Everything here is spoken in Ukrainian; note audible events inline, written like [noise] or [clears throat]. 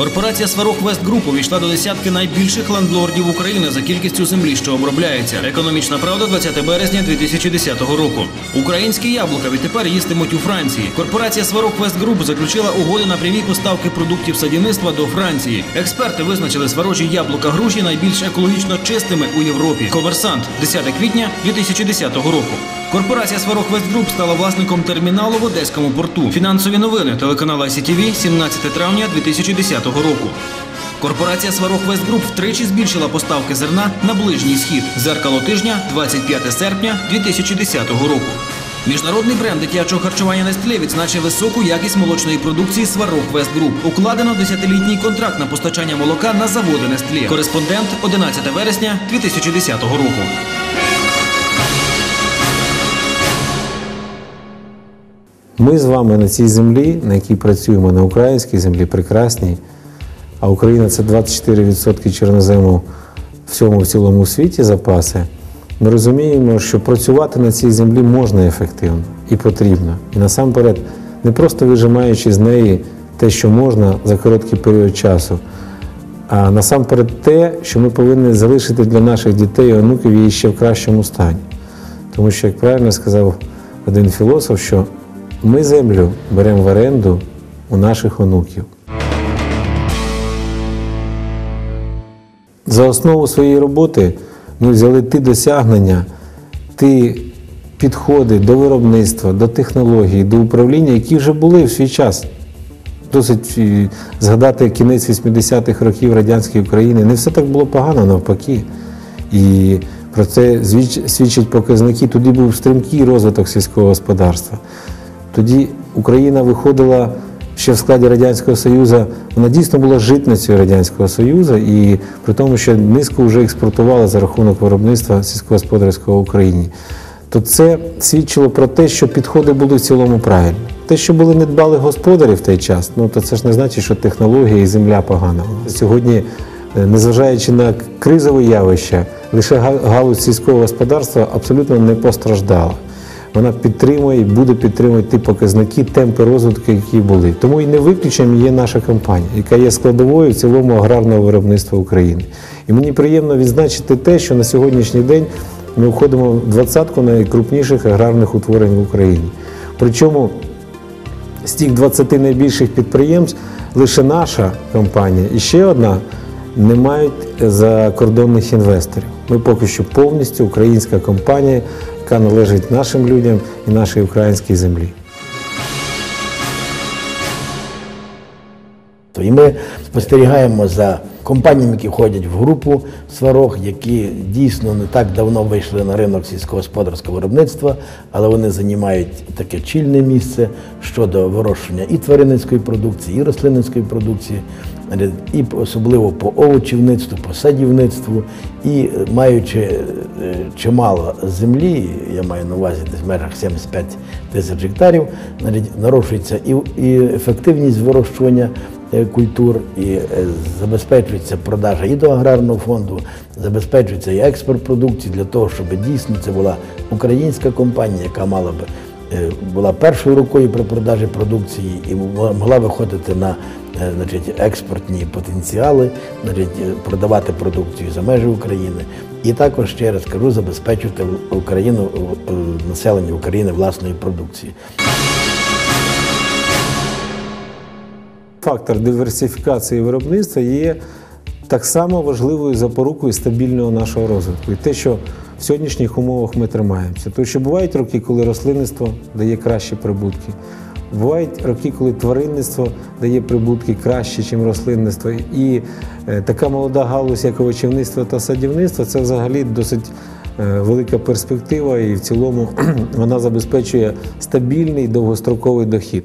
Корпорація Сварог Вест Груп увійшла до десятки найбільших лендлордів України за кількістю землі, що обробляється. Економічна правда 20 березня 2010 року. Українські яблука відтепер їстимуть у Франції. Корпорація Сварог Вест Груп заключила угоди на прямі поставки продуктів садівництва до Франції. Експерти визначили сварожі яблука груші найбільш екологічно чистими у Європі. Комерсант 10 квітня 2010 року. Корпорація Сварог Вест Груп стала власником терміналу в Одеському порту. Фінансові новини телеканал ICTV 17 травня 2010 року. Корпорація Сварог Вест Груп втричі збільшила поставки зерна на ближній схід. Зеркало тижня 25 серпня 2010 року. Міжнародний бренд дитячого харчування Нестле відзначив високу якість молочної продукції Сварог Вест Груп. Укладено 10-літній контракт на постачання молока на заводи Нестле. Кореспондент 11 вересня 2010 року. Ми з вами на цій землі, на якій працюємо, на українській землі, прекрасній, а Україна це 24% чорнозему всьому в цілому світі запаси. Ми розуміємо, що працювати на цій землі можна ефективно і потрібно. І насамперед, не просто вижимаючи з неї те, що можна за короткий період часу, а насамперед те, що ми повинні залишити для наших дітей і онуків її ще в кращому стані. Тому що, як правильно сказав один філософ, що ми землю беремо в оренду у наших онуків. За основу своєї роботи ми взяли ті досягнення, ті підходи до виробництва, до технологій, до управління, які вже були в свій час. Досить е, згадати кінець 80-х років радянської України. Не все так було погано, навпаки. І про це свідчать показники. Тоді був стрімкий розвиток сільського господарства. Тоді Україна виходила ще в складі Радянського Союзу, вона дійсно була житницею Радянського Союзу, і при тому, що низько вже експортувала за рахунок виробництва сільськогосподарського в Україні. То це свідчило про те, що підходи були в цілому правильні. Те, що були недбали господарі в той час, ну то це ж не значить, що технологія і земля погана. Сьогодні, е, незважаючи на кризове явище, лише га- галузь сільського господарства абсолютно не постраждала. Вона підтримує і буде підтримувати ті показники, темпи розвитку, які були. Тому і не виключенням є наша компанія, яка є складовою в цілому аграрного виробництва України. І мені приємно відзначити те, що на сьогоднішній день ми входимо в двадцятку найкрупніших аграрних утворень в Україні. Причому з тих 20 найбільших підприємств лише наша компанія і ще одна не мають закордонних інвесторів. Ми поки що повністю українська компанія, яка належить нашим людям і нашій українській землі. І ми спостерігаємо за компаніями, які входять в групу сварог, які дійсно не так давно вийшли на ринок сільськогосподарського виробництва, але вони займають таке чільне місце щодо вирощення і тваринницької продукції, і рослинницької продукції, і особливо по овочівництву, по садівництву, і маючи е, чимало землі, я маю на увазі десь в межах 75 тисяч гектарів, нарощується і, ефективність вирощування культур, і е, забезпечується продажа і до аграрного фонду, забезпечується і експорт продукції для того, щоб дійсно це була українська компанія, яка мала би е, була першою рукою при продажі продукції і могла виходити на е, значить, експортні потенціали, значить, е, продавати продукцію за межі України. І також ще раз кажу, забезпечувати Україну, е, населення України власної продукції. Фактор диверсифікації виробництва є так само важливою запорукою стабільного нашого розвитку. І те, що в сьогоднішніх умовах ми тримаємося. Тому що бувають роки, коли рослинництво дає кращі прибутки. Бувають роки, коли тваринництво дає прибутки краще, ніж рослинництво. І е, така молода галузь, як овочівництво та садівництво, це взагалі досить е, велика перспектива, і в цілому [clears throat] вона забезпечує стабільний довгостроковий дохід.